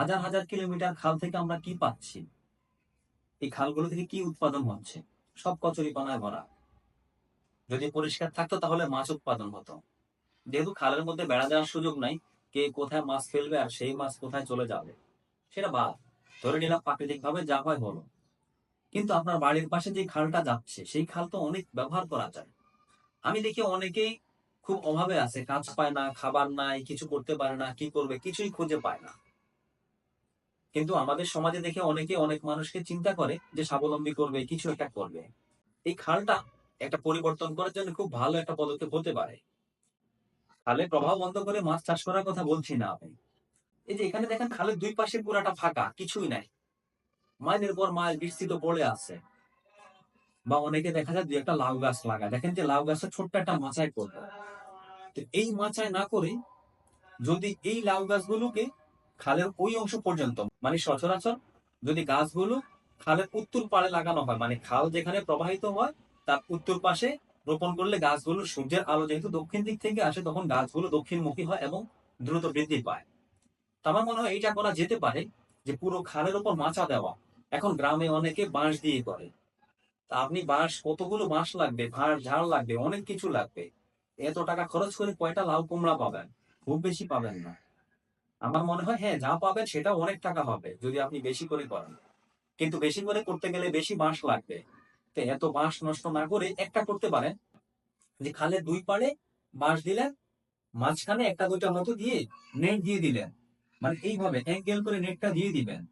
হাজার হাজার কিলোমিটার খাল থেকে আমরা কি পাচ্ছি? এই খালগুলো থেকে কি উৎপাদন হচ্ছে? সব কচুরিপানায় ভরা। যদি পরিষ্কার থাকতো তাহলে মাছ উৎপাদন হতো। যেহেতু খালের মধ্যে বেড়া দেওয়ার সুযোগ নাই, কে কোথায় মাছ ফেলবে আর সেই মাছ কোথায় চলে যাবে, সেটা বাদ। ধরে নিলাম প্রাকৃতিক ভাবে যা হয় হলো। কিন্তু আপনার বাড়ির পাশে যে খালটা যাচ্ছে, সেই খাল তো অনেক ব্যবহার করা যায়। আমি দেখি অনেকেই খুব অভাবে আছে, কাজ পায় না, খাবার নাই, কিছু করতে পারে না, কি করবে, কিছুই খুঁজে পায় না। কিন্তু আমাদের সমাজে দেখে অনেকে অনেক মানুষকে চিন্তা করে যে স্বাবলম্বী করবে, কিছু একটা করবে। এই খালটা একটা পরিবর্তন করার জন্য খুব ভালো একটা পদক্ষেপ হতে পারে। খালে প্রভাব বন্ধ করে মাছ চাষ করার কথা বলছি না আমি। এই যে এখানে দেখেন খালের দুই পাশে পুরাটা ফাঁকা, কিছুই নাই। মাইলের পর মাইল বিস্তৃত পড়ে আছে। বা অনেকে দেখা যায় দুই একটা লাউ গাছ লাগায় দেখেন যে লাউ গাছটা ছোট্ট একটা মাচায় করবে তো এই মাচায় না করে যদি এই লাউ গাছগুলোকে খালের ওই অংশ পর্যন্ত মানে সচরাচর যদি গাছগুলো খালের উত্তর পাড়ে লাগানো হয় মানে খাল যেখানে প্রবাহিত হয়, তার উত্তর পাশে রোপণ করলে গাছগুলো সূর্যের আলো যেহেতু দক্ষিণ দিক থেকে আসে, তখন গাছগুলো দক্ষিণমুখী হয় এবং দ্রুত বৃদ্ধি পায়। আমার মনে হয় এইটা করা যেতে পারে, যে পুরো খালের উপর মাচা দেওয়া। এখন গ্রামে অনেকে বাঁশ দিয়ে করে। তা আপনি বাঁশ কতগুলো বাঁশ লাগবে, ভাঁড়, ঝাড় লাগবে, অনেক কিছু লাগবে। এত টাকা খরচ করে কয়টা লাউ কুমড়া পাবেন? খুব বেশি পাবেন না। আমার মনে হয় হ্যাঁ যা পাবেন সেটা অনেক টাকা হবে, যদি আপনি বেশি করে করেন। কিন্তু বেশি করে করতে গেলে বেশি বাঁশ লাগবে। তো এত বাঁশ নষ্ট না করে একটা করতে পারেন, যে খালে দুই পাড়ে বাঁশ দিলেন, মাঝখানে একটা দুইটা মতো দিয়ে নেট দিয়ে দিলেন। মানে এইভাবে অ্যাঙ্গেল করে নেটটা দিয়ে দিবেন।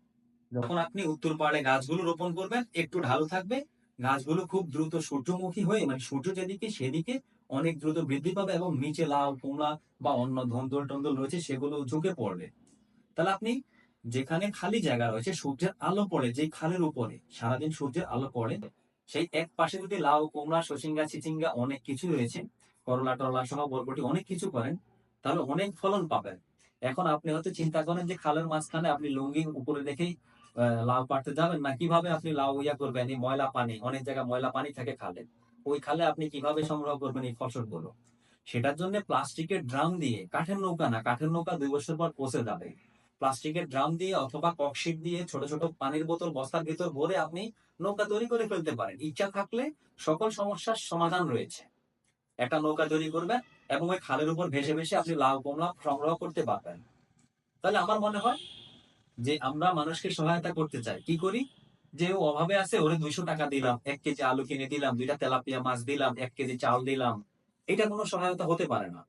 যখন আপনি উত্তর পাড়ে গাছগুলো রোপণ করবেন, একটু ঢালু থাকবে গাছগুলো খুব দ্রুত সূর্যমুখী হয়ে মানে সূর্য যেদিকে সেদিকে অনেক দ্রুত বৃদ্ধি পাবে এবং নিচে লাউ, কুমড়া বা অন্য ধন্দল টন্দল রয়েছে, সেগুলো ঝুঁকে পড়বে। তাহলে আপনি যেখানে খালি জায়গা রয়েছে, সূর্যের আলো পড়ে যে খালের উপরে, সারাদিন সূর্যের আলো পড়ে, সেই এক পাশে যদি লাউ, কুমড়া শশিঙ্গা চিচিঙ্গা অনেক কিছু রয়েছে, করলা, টরলা সহ বরবটি অনেক কিছু করেন, তাহলে অনেক ফলন পাবেন। এখন আপনি হয়তো চিন্তা করেন যে খালের মাঝখানে আপনি লুঙ্গি উপরে রেখেই লাউ পাড়তে যাবেন না? কীভাবে আপনি লাউ ইয়া করবেন? এই ময়লা পানি, অনেক জায়গায় ময়লা পানি থাকে খালে। ওই খালে আপনি কীভাবে সংগ্রহ করবেন এই ফসলগুলো? সেটার জন্য প্লাস্টিকের ড্রাম দিয়ে, কাঠের নৌকা না, কাঠের নৌকা দুই বছর পর পচে যাবে। প্লাস্টিকের ড্রাম দিয়ে অথবা ককশিট দিয়ে ছোট ছোট পানির বোতল বস্তার ভিতর ভরে আপনি নৌকা তৈরি করে ফেলতে পারেন। ইচ্ছা থাকলে সকল সমস্যার সমাধান রয়েছে। একটা নৌকা তৈরি করবেন এবং ওই খালের উপর ভেসে ভেসে আপনি লাউ কমলা সংগ্রহ করতে পারবেন। তাহলে আমার মনে হয় যে আমরা মানুষকে সহায়তা করতে চাই। কি করি? যে ও অভাবে আছে, ওরে দুইশো টাকা দিলাম, এক কেজি আলু কিনে দিলাম, দুইটা তেলাপিয়া মাছ দিলাম, এক কেজি চাল দিলাম। এটা কোনো সহায়তা হতে পারে না।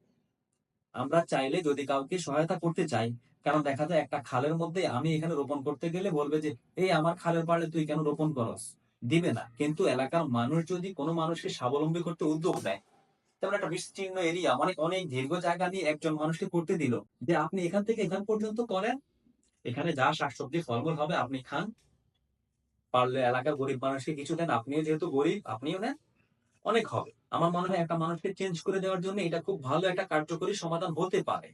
আমরা চাইলে যদি কাউকে সহায়তা করতে চাই, কারণ দেখা যায় একটা খালের মধ্যে আমি এখানে রোপণ করতে গেলে বলবে যে, এই আমার খালের পাড়ে তুই কেন রোপণ করস? দিবে না। কিন্তু এলাকার মানুষ যদি কোনো মানুষকে স্বাবলম্বী করতে উদ্যোগ নেয় তেমন একটা বিস্তীর্ণ এরিয়া মানে অনেক দীর্ঘ জায়গা নিয়ে একজন মানুষকে করতে দিল, যে আপনি এখান থেকে এখান পর্যন্ত করেন এখানে যা শাকসবজি, ফলমূল হবে আপনি খান। পারলে এলাকার গরিব মানুষকে কিছু দেন, আপনিও যেহেতু গরিব, আপনিও নেন, অনেক হবে। আমার মনে হয় একটা মানুষকে চেঞ্জ করে দেওয়ার জন্য এটা খুব ভালো একটা কার্যকরী সমাধান হতে পারে।